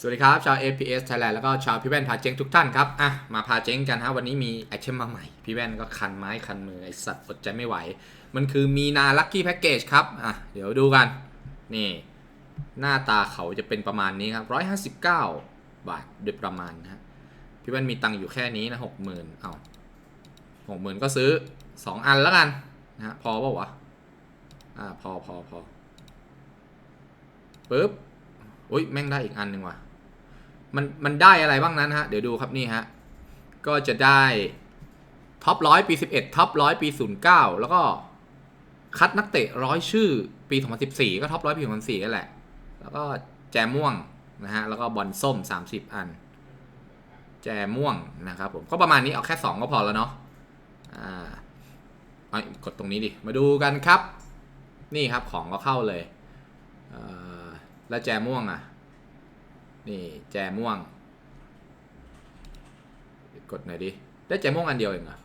สวัสดีครับ ชาว APS Thailand แล้วก็ชาวพี่แว่นพาเจ๊งทุกท่านครับ อะ มาพาเจ๊งกันฮะ วันนี้มีไอเทมมาใหม่ พี่แว่นก็คันไม้คันมือ ไอสัตว์อดใจไม่ไหว มันคือมีนาลัคกี้แพ็กเกจครับ อะ เดี๋ยวดูกัน นี่ หน้าตาเขาจะเป็นประมาณนี้ครับ 159 บาทโดยประมาณนะฮะ พี่แว่นมีตังค์อยู่แค่นี้นะ60,000เอา60,000 ก็ซื้อ 2 อันแล้วกันนะฮะ พอป่าวะ อ่า พอพอพอปึ๊บ อุ้ยแม่งได้อีกอันหนึ่งว่ะ มันมันได้อะไรบ้างนั้นฮะ เดี๋ยวดูครับนี่ฮะ ก็จะได้ท็อปร้อยปี 11ท็อปร้อยปี 09 แล้วก็คัดนักเตะร้อยชื่อปี 2014 ก็ท็อปร้อยปี 2014นั่นแหละ แล้วก็แจม่วงนะฮะ แล้วก็บอลส้ม 30 อัน แจม่วงนะครับผม ก็ประมาณนี้เอาแค่ 2 ก็พอแล้วเนาะ อ่าเอากดตรงนี้ดิ มาดูกันครับ นี่ครับของก็เข้าเลยเอ่อแล้วแจม่วงอะ นี่แจม่วง กดหน่อยดิ ได้แจม่วงอันเดียวเองเหรอ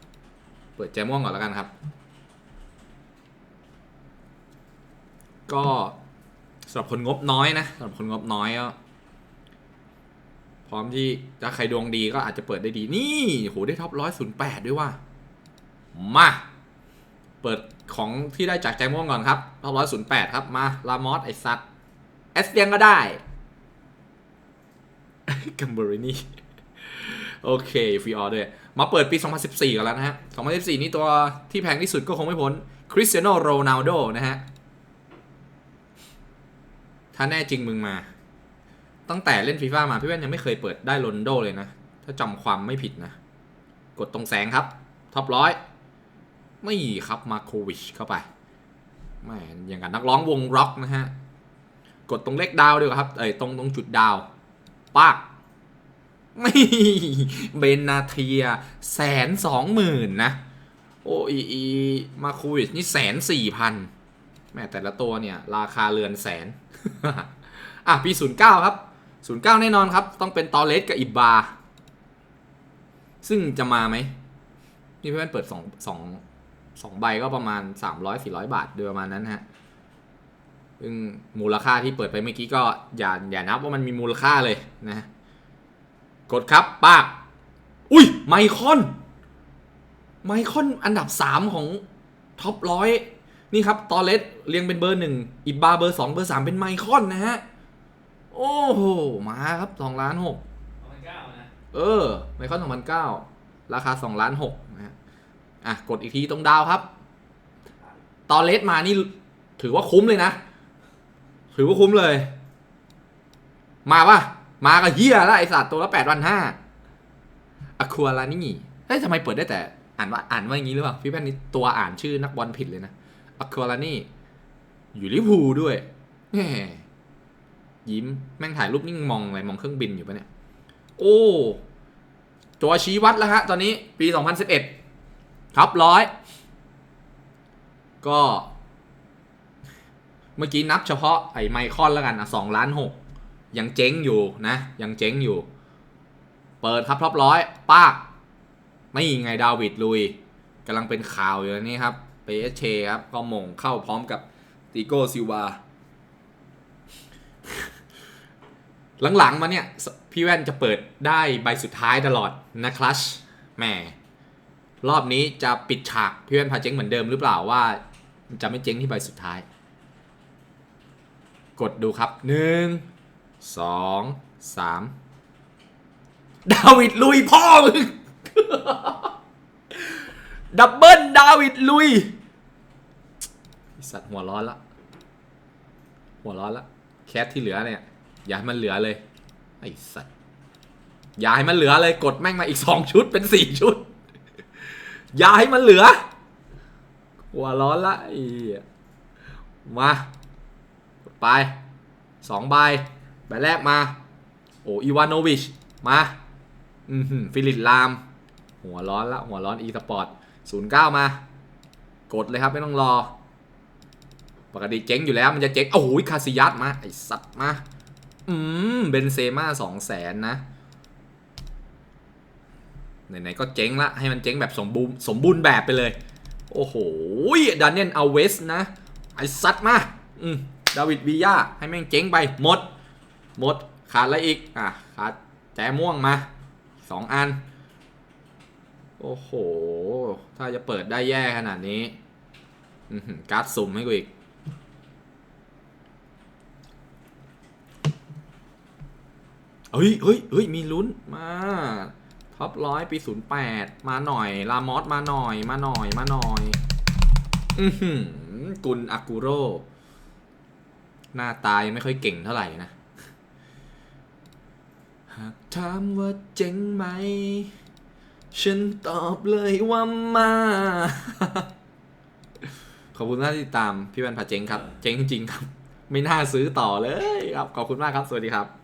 เปิดแจม่วงก่อนแล้วกันครับ ก็สำหรับคนงบน้อยนะสำหรับคนงบน้อยก็พร้อมที่ถ้าใครดวงดีก็อาจจะเปิดได้ดี นี่โหได้ท็อปร้อยศูนย์แปดด้วยว่ะมา เปิดของที่ได้จากแจม่วงก่อนครับท็อปร้อยศูนย์แปดครับ มา ลามอสไอซัตเอสเตียงก็ได้ กัมเบอรินี่โอเคฟรีออเดอร์มาเปิดปี 2014 กันแล้วนะฮะ 2014 นี่ตัวที่แพงที่สุดก็คงไม่พ้นคริสเตียโนโรนัลโดนะฮะ ถ้าแน่จริงมึงมา ตั้งแต่เล่นฟีฟ่ามา พี่แว่นยังไม่เคยเปิดได้โรนโดเลยนะ ถ้าจำความไม่ผิดนะ กดตรงแสงครับ ท็อปร้อย ไม่ครับมาโควิชเข้าไปแม่อย่างกับนักร้องวงร็อกนะฮะ กดตรงเลขดาวดีกว่าครับ เอ้ยตรงตรงจุดดาว ปากไม่เบนนาเทียแสนสองหมื่นนะ โออีอีมาคูวิชนี่แสนสี่พันแม่แต่ละตัวเนี่ย ราคาเรือนแสน อะ ปีศูนย์เก้าครับศูนย์เก้าแน่นอนครับ ต้องเป็นตอเลสกับอิบบา ซึ่งจะมาไหม นี่เพื่อนเปิดสองสองสองใบก็ประมาณสามร้อยสี่ร้อยบาทโดยประมาณนั้นฮะ ซึ่งมูลค่าที่เปิดไปเมื่อกี้ก็อย่าอย่านับว่ามันมีมูลค่าเลยนะ กดครับปาก อุ้ยไมคอน ไมคอนอันดับ 3 ของท็อปร้อยนี่ครับ ตอเลสเรียงเป็นเบอร์หนึ่งอิบาเบอร์2เบอร์3เป็นไมคอนนะฮะ โอ้โห มาครับ2ล้านหกสองพันเก้านะเออไมคอน2009ราคา2ล้านหกนะฮะ อะ กดอีกทีตรงดาวครับ ตอเลสมานี่ถือว่าคุ้มเลยนะ ถือว่าคุ้มเลย มาปะมากับเฮียล้วไอสัตว์ตัวละแปดวันห้าอะคัวลานี่เฮ้ยทำไมเปิดได้แต่ อ่านว่าอ่านว่าอย่างนี้หรือเปล่าพี่แพนนี่ตัวอ่านชื่อนักบอลผิดเลยนะอะคัวลานี่ อยู่ลิพูด้วยแหมยิ้มแม่งถ่ายรูปนิ่งมองอะไรมองเครื่องบินอยู่ปะเนี่ย โอ้ ตัวชี้วัดแล้วฮะ ตอนนี้ปี 2011 ครับร้อย ก็ เมื่อกี้นับเฉพาะไอ้ไมคอนแล้วกันอะสองล้านหกยังเจ๊งอยู่นะยังเจ๊งอยู่ เปิดครับท็อปร้อยป้ากไม่ไงดาวิดลุยกำลังเป็นข่าวอยู่นี่ครับเปเชครับก็มงเข้าพร้อมกับติโกซิวาหลังๆมาเนี่ย พี่แว่นจะเปิดได้ใบสุดท้ายตลอดนะคลัชแหมรอบนี้จะปิดฉากพี่แว่นพาเจ๊งเหมือนเดิมหรือเปล่าว่า จะไม่เจ๊งที่ใบสุดท้าย กดดูครับหนึ่งสองสามดาวิดลุยพ่อมึงดับเบิลดาวิดลุยสัตว์หัวร้อนละหัวร้อนละแคสที่เหลือเนี่ย อย่าให้มันเหลือเลยไอ้สัตว์อย่าให้มันเหลือเลยกดแม่งมาอีกสองชุดเป็นสี่ชุด อย่าให้มันเหลือ หัวร้อนละอีมา ไปสองใบใบแรกมา โอ้อีวานโนวิช มาอืมฟิลิปลาม หัวร้อนละ หัวร้อนอีสปอร์ตศูนย์เก้ามา กดเลยครับไม่ต้องรอ ปกติเจ๊งอยู่แล้วมันจะเจ๊งโอ้โหคาซิยัสมา ไอสัตว์มา อืม เบนเซม่าสองแสนนะไหนๆก็เจ๊งละ ให้มันเจ๊งแบบสมบูรณ์สมบูรณ์แบบไปเลย โอ้โหดานเนียลเอาเวสนะ ไอสัตว์มา อืม ดาวิดวียาให้แม่งเจ๊งไปหมด หมด ขาดอะไรอีก อะ ขาดแจม่วงมาสองอัน โอ้โห ถ้าจะเปิดได้แย่ขนาดนี้การ์ดสุ่มให้กูอีก เฮ้ยเฮ้ยเฮ้ยมีลุ้นมาท็อปร้อยปีศูนย์แปดมาหน่อย ลามอสมาหน่อย มาหน่อย มาหน่อย อือหือกุลอากูโร หน้าตายังไม่ค่อยเก่งเท่าไหร่นะ หากถามว่าเจ๋งไหม ฉันตอบเลยว่ามา ขอบคุณมากที่ตามพี่แวนผาเจ๊งครับ เจ๊งจริงครับ ไม่น่าซื้อต่อเลยครับ ขอบคุณมากครับ สวัสดีครับ